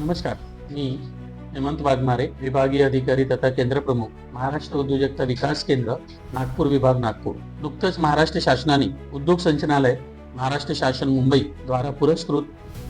नमस्कार. मी हेमंत वाघमारे विभागीय अधिकारी तथा केंद्र प्रमुख महाराष्ट्र उद्योजकता विकास केंद्र नागपूर विभाग नागपूर. नुकतंच महाराष्ट्र शासनाने उद्योग संचनालय महाराष्ट्र शासन मुंबई द्वारा पुरस्कृत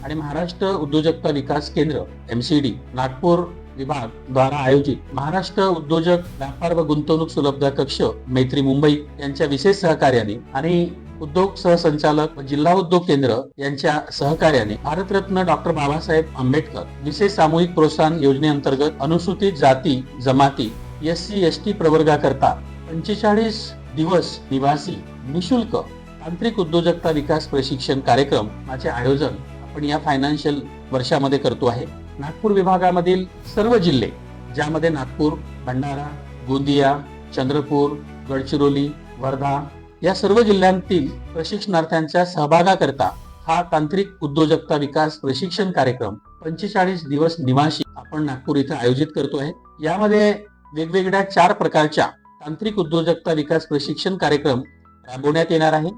आणि महाराष्ट्र उद्योजकता विकास केंद्र एम सी डी नागपूर विभाग द्वारा आयोजित महाराष्ट्र उद्योजक व्यापार व गुंतवणूक सुलभता कक्ष मैत्री मुंबई यांच्या विशेष सहकार्याने आणि उद्योग सहसंचालक व जिल्हा उद्योग केंद्र यांच्या सहकार्याने भारतरत्न डॉक्टर बाबासाहेब आंबेडकर विशेष सामूहिक प्रोत्साहन योजनेअंतर्गत अनुसूचित जाती जमाती एस सी एस टी प्रवर्गाकरता पंचेचाळीस दिवस निवासी निशुल्क तांत्रिक उद्योजकता विकास प्रशिक्षण कार्यक्रम माझे आयोजन आपण या फायनान्शियल वर्षामध्ये करतो आहे. नागपूर विभागामधील सर्व जिल्हे ज्यामध्ये नागपूर भंडारा गोंदिया चंद्रपूर गडचिरोली वर्धा या सर्व जिल्ह्यांतील प्रशिक्षणार्थ्यांच्या सहभागाकरता हा तांत्रिक उद्योजकता विकास प्रशिक्षण कार्यक्रम पंचेचाळीस दिवस निवासी आपण नागपूर इथे आयोजित करतो आहे. यामध्ये वेगवेगळ्या चार प्रकारच्या तांत्रिक उद्योजकता विकास प्रशिक्षण कार्यक्रम राबवण्यात येणार आहे.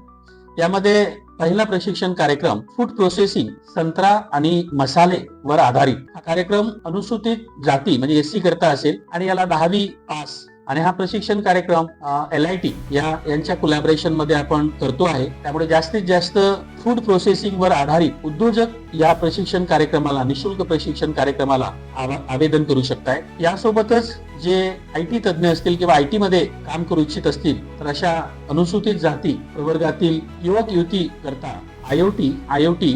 यामध्ये पहिला प्रशिक्षण कार्यक्रम फूड प्रोसेसिंग संत्रा आणि मसाले वर आधारित. हा कार्यक्रम अनुसूचित जाती म्हणजे एस सी करता असेल आणि याला दहावी पास आणि हा प्रशिक्षण कार्यक्रम एल आय टी या यांच्या कोलॅबरेशनमध्ये आपण करतो आहे. त्यामुळे जास्तीत जास्त फूड प्रोसेसिंग वर आधारित उद्योजक या प्रशिक्षण कार्यक्रमाला निशुल्क प्रशिक्षण कार्यक्रमाला आवेदन करू शकताय. यासोबतच जे आय टी तज्ज्ञ असतील किंवा आय टी मध्ये काम करू इच्छित असतील तर अशा अनुसूचित जाती प्रवर्गातील युवक युवती करता आयओटी आयओटी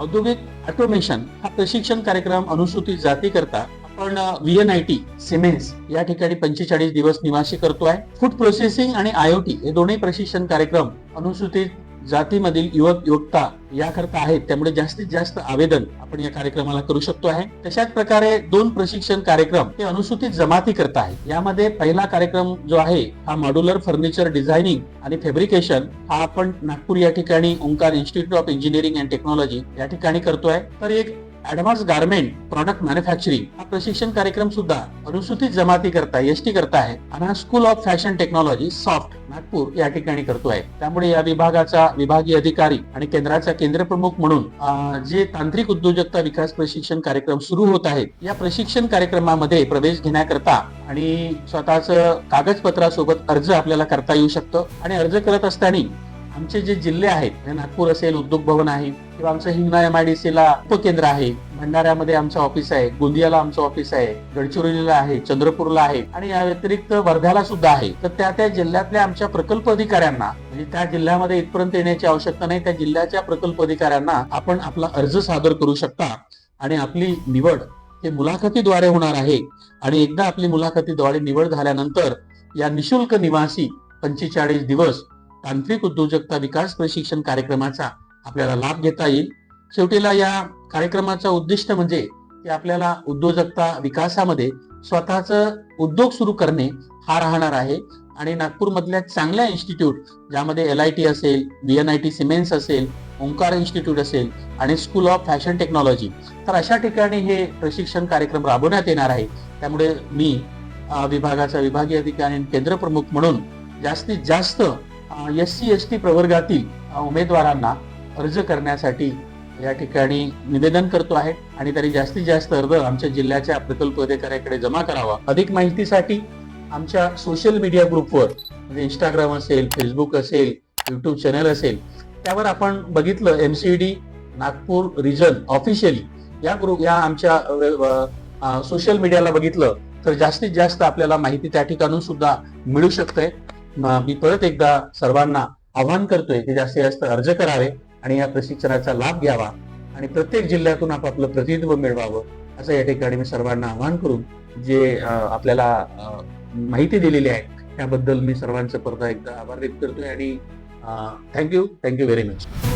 औद्योगिक ऑटोमेशन हा प्रशिक्षण कार्यक्रम अनुसूचित जाती करता आपण V N I T Siemens या ठिकाणी पंचेचाळीस दिवस निवासी करतो आहे फूड प्रोसेसिंग आणि आयओटी हे दोन्ही प्रशिक्षण कार्यक्रम अनुसूचित जातीमधील युवक युवकता याकरता आहेत. त्यामुळे जास्तीत जास्त आवेदन आपण या कार्यक्रमाला करू शकतो आहे. तशाच प्रकारे दोन प्रशिक्षण कार्यक्रम हे अनुसूचित जमाती करता आहे यामध्ये पहिला कार्यक्रम जो आहे हा मॉड्युलर फर्निचर डिझायनिंग आणि फेब्रिकेशन हा आपण नागपूर या ठिकाणी Omkar institute of engineering and technology या ठिकाणी करतोय. तर एक ऍडव्हान्स गार्मेंट प्रॉडक्ट मॅन्युफॅक्चरिंग हा प्रशिक्षण कार्यक्रम सुद्धा अनुसूचित जमाती करता एस टी करता आहे आणि हा school of fashion technology soft Nagpur या ठिकाणी करतो आहे त्यामुळे या विभागाचा विभागीय अधिकारी आणि केंद्राचा केंद्र प्रमुख म्हणून जे तांत्रिक उद्योजकता विकास प्रशिक्षण कार्यक्रम सुरू होत आहेत या प्रशिक्षण कार्यक्रमामध्ये प्रवेश घेण्याकरता आणि स्वतःच कागदपत्रासोबत अर्ज आपल्याला करता येऊ शकतं. आणि अर्ज करत असताना आमचे जे जिल्हे आहेत नागपूर असेल उद्योग भवन आहे किंवा आमचं Hingna M I D C ला उपकेंद्र आहे भंडाऱ्यामध्ये आमचं ऑफिस आहे गोंदियाला आमचं ऑफिस आहे गडचिरोलीला आहे चंद्रपूरला आहे आणि या व्यतिरिक्त वर्ध्याला सुद्धा आहे. तर त्या त्या जिल्ह्यातल्या आमच्या प्रकल्प अधिकाऱ्यांना म्हणजे त्या जिल्ह्यामध्ये इथपर्यंत येण्याची आवश्यकता नाही त्या जिल्ह्याच्या प्रकल्प अधिकाऱ्यांना आपण आपला अर्ज सादर करू शकता. आणि आपली निवड हे मुलाखतीद्वारे होणार आहे. आणि एकदा आपली मुलाखतीद्वारे निवड झाल्यानंतर या निशुल्क निवासी पंचेचाळीस दिवस तांत्रिक उद्योजकता विकास प्रशिक्षण कार्यक्रमाचा आपल्याला लाभ घेता येईल. शेवटीला या कार्यक्रमाचा उद्दिष्ट म्हणजे की आपल्याला उद्योजकता विकासामध्ये स्वतःचं उद्योग सुरू करणे हा राहणार आहे. आणि नागपूरमधल्या चांगल्या इन्स्टिट्यूट ज्यामध्ये एल आय टी असेल B N I T Siemens असेल ओंकार इन्स्टिट्यूट असेल आणि स्कूल ऑफ फॅशन टेक्नॉलॉजी तर अशा ठिकाणी हे प्रशिक्षण कार्यक्रम राबवण्यात येणार आहे. त्यामुळे मी विभागाचा विभागीय अधिकारी आणि केंद्र प्रमुख म्हणून जास्तीत जास्त एस सी एस टी प्रवर्गातील उमेदवारांना अर्ज करण्यासाठी या ठिकाणी निवेदन करतो आहे आणि तरी जास्तीत जास्त अर्ज आमच्या जिल्ह्याच्या प्रकल्प अधिकाऱ्याकडे जमा करावा. अधिक माहितीसाठी आमच्या सोशल मीडिया ग्रुपवर म्हणजे इंस्टाग्राम असेल फेसबुक असेल युट्यूब चॅनल असेल त्यावर आपण बघितलं एमसीडी नागपूर रिजन ऑफिशियली या ग्रुप या आमच्या सोशल मीडियाला बघितलं तर जास्तीत जास्त आपल्याला माहिती त्या ठिकाणून सुद्धा मिळू शकते मी परत एकदा सर्वांना आवाहन करतोय की जास्तीत जास्त अर्ज करावे आणि या प्रशिक्षणाचा लाभ घ्यावा आणि प्रत्येक जिल्ह्यातून आपापलं प्रतिनिधित्व मिळवावं असं या ठिकाणी मी सर्वांना आवाहन करून जे आपल्याला माहिती दिलेली आहे त्याबद्दल मी सर्वांचं परत एकदा आभार व्यक्त करतोय आणि थँक्यू थँक्यू व्हेरी मच